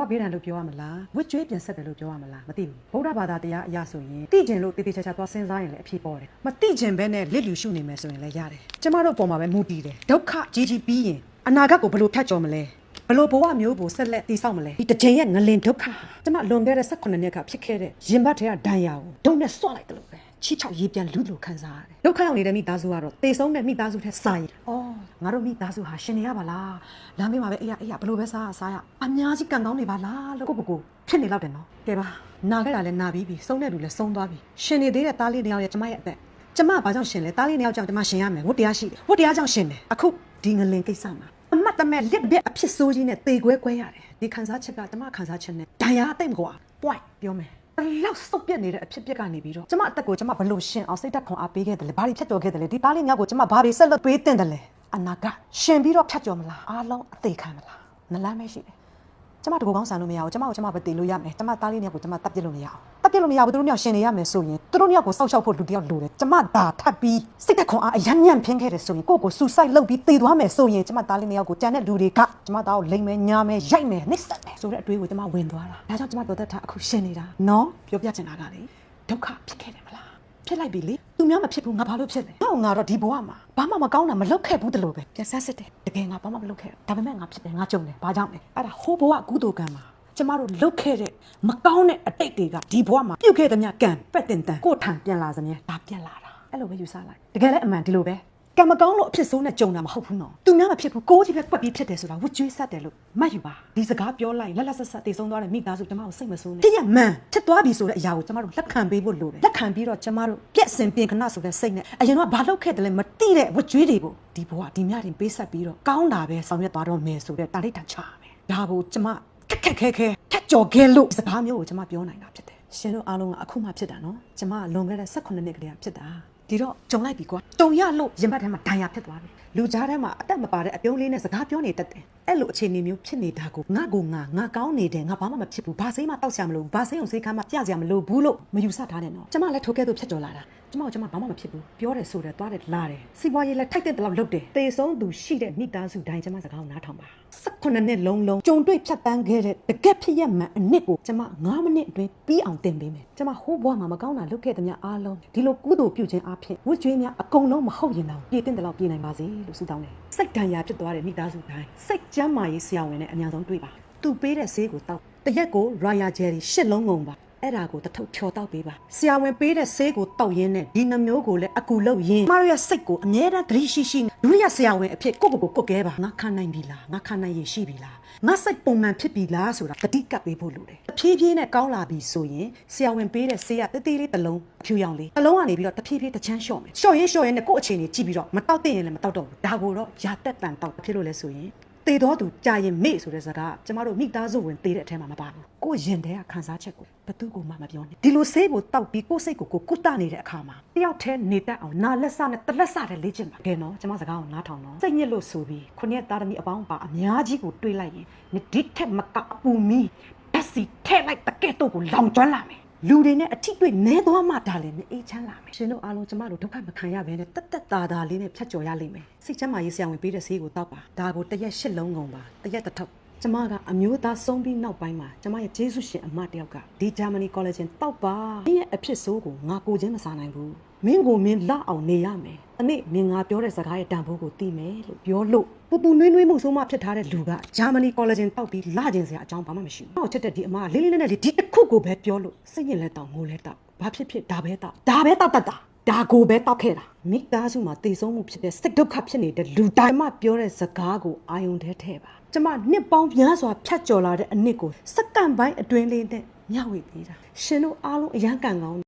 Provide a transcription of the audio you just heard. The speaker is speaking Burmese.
ဘာပေးတယ်လို့ပြောရမလားဝစ်ကြွေးပြန်ဆက်တယ်လို့ပြောရမလားမသိဘူးဗုဒ္ဓဘာသာတရားအရာဆိုရင်သိကျင်လို့တေးသေးချာချာသွားစဉ်းစားရင်လည်းအဖြစ်ပေါ်တယ်မသိကျင်ဘဲနဲ့လစ်လူရှုနေမယ်ဆိုရင်လည်းရတယ်ကျမတို့ပုံမှာပဲမူတည်တယ်ဒုက္ခကြီးကြီးပြီးရင်အနာဂတ်ကိုဘယ်လိုဖြတ်ကျော်မလဲဘလို့ဘဝမျိုးကိုဆက်လက်တည်ဆောက်မလဲဒီတစ်ချိန်ရဲ့ငလင်ဒုက္ခကျမလွန်ခဲ့တဲ့18နှစ်ကဖြစ်ခဲ့တဲ့ရင်ဘတ်ထဲကဒဏ်ရာကိုဒုံနဲ့ဆွလိုက်တယ်လို့ပဲ ချီချောက်ရေးပြန်လူလို့ခံစားရတယ်ဒုက္ခရောက်နေတဲ့မိသားစုကတော့တေဆုံးတဲ့မိသားစုထက်စာရင်အော်ငါတို့မိသားစုဟာရှင်နေရပါလားလမ်းမေးမှာပဲအေးရအေးရဘလို့ပဲစားရစားရအများကြီးကံကောင်းနေပါလားလို့ကိုကိုကိုဖြစ်နေတော့တယ်နော်ကဲပါနာခဲ့တာလည်းနာပြီးပြီဆုံးတဲ့လူလည်းဆုံးသွားပြီရှင်နေသေးတဲ့သားလေးတစ်ယောက်ရဲ့ကျမရဲ့အသက်ကျမကဘာကြောင့်ရှင်လဲသားလေးတစ်ယောက်ကြောင့်ကျမရှင်ရမယ်ဝတ်တရားရှိတယ်ဝတ်တရားကြောင့်ရှင်တယ်အခုဒီငလင်ကိစ္စမှာအမတ်တမဲ့လက်လက်အဖြစ်ဆိုးကြီးနဲ့တေခွဲခွဲရတယ်ဒီခံစားချက်ကကျမခံစားချက်နဲ့ဒဏ်ရာအသိမ့်ကွာ point ပြောမယ် လောက်စုပ်ပြက်နေတဲ့အဖြစ်ပြက်ကနေပြီးတော့ကျမအသက်ကိုကျမဘလို့ရှင်အောင်စိတ်တက်ခွန်အားပေးခဲ့တယ်လေဘာတွေဖြတ်ကျော်ခဲ့တယ်လေဒီသားလေးမြောက်ကိုကျမဘာတွေဆက်လက်ပေးတင်တယ်လေအနာကရှင်ပြီးတော့ဖြတ်ကျော်မလားအားလုံးအသေးခံမလားနလမ်းမရှိတယ် ကျမတကူကောင်းဆန်လို့မရဘူးကျမကိုကျမပဲတည်လို့ရမယ်ကျမသားလေးမြောက်ကိုကျမတပ်ပြစ်လို့မရအောင်တပ်ပြစ်လို့မရဘူးသူတို့မြောက်ရှင်နေရမယ်ဆိုရင်သူတို့မြောက်ကိုစောက်ရှောက်ဖို့လူတစ်ယောက်လိုတယ်ကျမဒါထပ်ပြီးစိတ်တက်ခွန်အားအယံညံ့ဖင်းခဲ့တယ်ဆိုရင်ကိုယ့်ကိုဆူဆိုက်လုပ်ပြီးတည်သွားမယ်ဆိုရင်ကျမသားလေးမြောက်ကိုကြံတဲ့လူတွေကကျမသားကိုလိမ်မယ်ညာမယ်ရိုက်မယ်နှိမ့်ဆက်မယ်ဆိုတဲ့အတွေးကိုကျမဝင်သွားတာဒါကြောင့်ကျမတော်သက်တာအခုရှင်နေတာနော်ပြောပြချင်တာကလေဒုက္ခဖြစ်ခဲ့တယ်မလား ဖြစ်လိုက်ပြီလေသူများမဖြစ်ဘူးငါဘာလို့ဖြစ်လဲငါ့ကိုငါတော့ဒီဘဝမှာဘာမှမကောင်းတာမလုပ်ခဲ့ဘူးတလို့ပဲပြန်ဆက်စစ်တယ်တကယ်ငါဘာမှမလုပ်ခဲ့ဘူးဒါပေမဲ့ငါဖြစ်တယ်ငါကြုံတယ်ဘာကြောင့်လဲအဲ့ဒါဟိုးဘဝကုသိုလ်ကံမှာကျမတို့လုပ်ခဲ့တဲ့မကောင်းတဲ့အတိတ်တွေကဒီဘဝမှာပြုတ်ခဲ့တဲ့မြတ်ကံပက်တင်တန်ကိုယ့်ထံပြန်လာစမြဲဒါပြန်လာတာအဲ့လိုပဲယူဆလိုက်တကယ်လည်းအမှန်ဒီလိုပဲ ကံမကောင်းလို့အဖြစ်ဆိုးနဲ့ကြုံတာမဟုတ်ဘူးနော်သူများမဖြစ်ဘူးကိုယ်ကြီးပဲကွက်ပြီးဖြစ်တယ်ဆိုတာဝတ်ကြွေးဆက်တယ်လို့မှတ်ယူပါဒီစကားပြောလိုက်လက်လက်ဆက်ဆက်တည်ဆုံးသွားတဲ့မိသားစုကျမတို့စိတ်မဆိုးနဲ့ဖြစ်ရမှန်ဖြစ်သွားပြီဆိုတဲ့အရာကိုကျမတို့လက်ခံပေးဖို့လိုတယ်လက်ခံပြီးတော့ကျမတို့ပြက်စင်ပြင်ခဏဆိုတဲ့စိတ်နဲ့အရင်ကဘာလုပ်ခဲ့တယ်လဲမသိတဲ့ဝတ်ကြွေးတွေကိုဒီဘဝဒီမြတင်ပေးဆက်ပြီးတော့ကောင်းတာပဲဆောင်ရွက်သွားတော့မယ်ဆိုတဲ့တာလိတ္တချမယ်ဒါကိုကျမခက်ခက်ခဲခဲထက်ကြော်ခဲလို့စကားမျိုးကိုကျမပြောနိုင်တာဖြစ်တယ်ရှင်တို့အားလုံးကအခုမှဖြစ်တာနော်ကျမကလွန်ခဲ့တဲ့18နှစ်ကလေးကဖြစ်တာ ဒီတော့ကြုံလိုက်ပြီကွာကြုံရလို့ရင်ဘတ်ထဲမှာဒဏ်ရာဖြစ်သွားပြီလူကြားထဲမှာအသက်မပါတဲ့အပြုံးလေးနဲ့စကားပြောနေတတ်တယ်အဲ့လိုအခြေအနေမျိုးဖြစ်နေတာကိုငါကိုငါငါကောင်းနေတယ်ငါဘာမှမဖြစ်ဘူးဘာစိမ်းမှတောက်ဆရာမလို့ဘာစိမ်းအောင်စိတ်ခါမှပြဆရာမလို့ဘူးလို့မယူဆထားနဲ့နော်ကျမလည်းထိုကဲသို့ဖြစ်တော်လာတာကျမကကျမဘာမှမဖြစ်ဘူးပြောတယ်ဆိုတယ်သွားတယ်လာတယ်စီးပွားရေးလည်းထိုက်တဲ့တလောက်လုပ်တယ်တေဆုံးသူရှိတဲ့မိသားစုတိုင်းကျမစကားကိုနားထောင်ပါ18နှစ်လုံးလုံးကြုံတွေ့ဖြတ်တန်းခဲ့တဲ့တကက်ဖြစ်ရမှန်အနစ်ကိုကျမ9မိနစ်အတွင်းပြီးအောင်တင်ပေးမယ်ကျမဟိုးဘွားမှာမကောင်းတာလုပ်ခဲ့တဲ့များအားလုံးဒီလိုကုသိုလ်ပြုခြင်းအဖြစ်ဝတ်ကြွေးများအကုန်လုံးမဟုတ်ရင်တော့ပြည့်တင်တဲ့လောက်ပြည့်နိုင်ပါစေလို့ဆုတောင်းတယ်စိတ်တန်ရာဖြစ်သွားတဲ့မိသားစုတိုင်းစိတ်ကျမ်းမာရေးဆရာဝန်နဲ့အများဆုံးတွေ့ပါသူပေးတဲ့ဈေးကိုတောက်တရက်ကို Royal Jelly ရှစ်လုံးငုံပါ အဲ့ဒါကိုတထုပ်ဖြော်တောက်ပေးပါဆရာဝန်ပေးတဲ့ဆေးကိုတောက်ရင်းနဲ့ဒီနှမျိုးကိုလည်းအကူလောက်ရင်းမတို့ရဲ့စိတ်ကိုအမြဲတမ်းသတိရှိရှိလူရဆရာဝန်အဖြစ်ကိုယ့်ကိုယ်ကိုကုတ်ကဲပါငါခံနိုင်ပြီလားငါခံနိုင်ရရှိပြီလားငါစိတ်ပုံမှန်ဖြစ်ပြီလားဆိုတာတတိကပ်ပေးဖို့လိုတယ်တဖြည်းဖြည်းနဲ့ကောင်းလာပြီဆိုရင်ဆရာဝန်ပေးတဲ့ဆေးကတေးသေးလေးတစ်လုံးအဖြူရောင်လေးတစ်လုံးကနေပြီးတော့တဖြည်းဖြည်းတစ်ချမ်းလျှော့မယ်လျှော့ရင်းလျှော့ရင်းနဲ့ကိုယ့်အခြေအနေကြည့်ပြီးတော့မတောက်တဲ့ရင်လည်းမတောက်တော့ဘူးဒါကိုတော့ရာတက်တန်တောက်ဖြစ်လို့လဲဆိုရင် တေတော်သူကြာရင်မေ့ဆိုတဲ့စကားကျမတို့မိသားစုဝင်တေတဲ့အထဲမှာမပါဘူးကိုယ့်ရင်ထဲကခံစားချက်ကိုဘသူကမှမပြောနဲ့ဒီလိုဆေးကိုတောက်ပြီးကိုယ့်စိတ်ကိုကိုယ်ကုတနေတဲ့အခါမှာတယောက်တည်းနေတတ်အောင်နာလက်စနဲ့တလက်စတဲ့လေ့ကျင့်ပါကဲနော်ကျမစကားကိုနားထောင်တော့စိတ်ညစ်လို့ဆိုပြီးခုနှစ်သားသမီးအပေါင်းပါအများကြီးကိုတွေးလိုက်ရင်ဒီထက်မကအပူမီဓာတ်စီထဲ့လိုက်တကဲ့တော့ကိုလောင်ကျွမ်းလာမယ် လူတွေနဲ့အထီးတွေ့နဲသွားမှဒါလည်းမအေးချမ်းလာမယ်ရှင်တို့အားလုံးကျမတို့ဒုက္ခမခံရဘဲနဲ့တက်တက်တာတာလေးနဲ့ဖြတ်ကျော်ရလိမ့်မယ်စိတ်ချမ်းသာရေးဆရာဝန်ပေးတဲ့ဆေးကိုတောက်ပါဒါကိုတစ်ရက်ရှစ်လုံးကုန်ပါတစ်ရက်တစ်ထုပ် ကျမကအမျိုးသားဆုံးပြီးနောက်ပိုင်းမှာကျမရဲ့ဂျေဆုရှင်အမတယောက်ကဒီဂျာမနီကောလိပ်ချင်းတောက်ပါမင်းရဲ့အဖြစ်ဆိုးကိုငါကိုချင်းမစားနိုင်ဘူးမင်းကိုမင်းလောက်အောင်နေရမယ်အနစ်မင်းငါပြောတဲ့စကားရဲ့တန်ဖိုးကိုသိမယ်လို့ပြောလို့ပူပူနွေးနွေးမှုဆိုမှဖြစ်ထားတဲ့လူကဂျာမနီကောလိပ်ချင်းတောက်ပြီးလာကျင်စရာအကြောင်းဘာမှမရှိဘူး။ဟောချက်တဲ့ဒီအမကလေးလေးနက်နက်လေးဒီတစ်ခုကိုပဲပြောလို့စိတ်ညစ်လဲတောင်ငိုလဲတောက်ဘာဖြစ်ဖြစ်ဒါပဲတောက်ဒါပဲတောက်တတ်တာ ဒါကိုပဲတောက်ခဲ့တာမိသားစုမှာတည်ဆုံးမှုဖြစ်တဲ့စိတ်ဒုက္ခဖြစ်နေတဲ့လူတိုင်းမှပြောတဲ့စကားကိုအာယုံထဲထည့်ပါကျမနှစ်ပေါင်းများစွာဖြတ်ကျော်လာတဲ့အနစ်ကိုစက္ကန့်ပိုင်းအတွင်းလေးနဲ့မျှဝေပေးတာရှင်တို့အားလုံးအရန်ကန်ကောင်း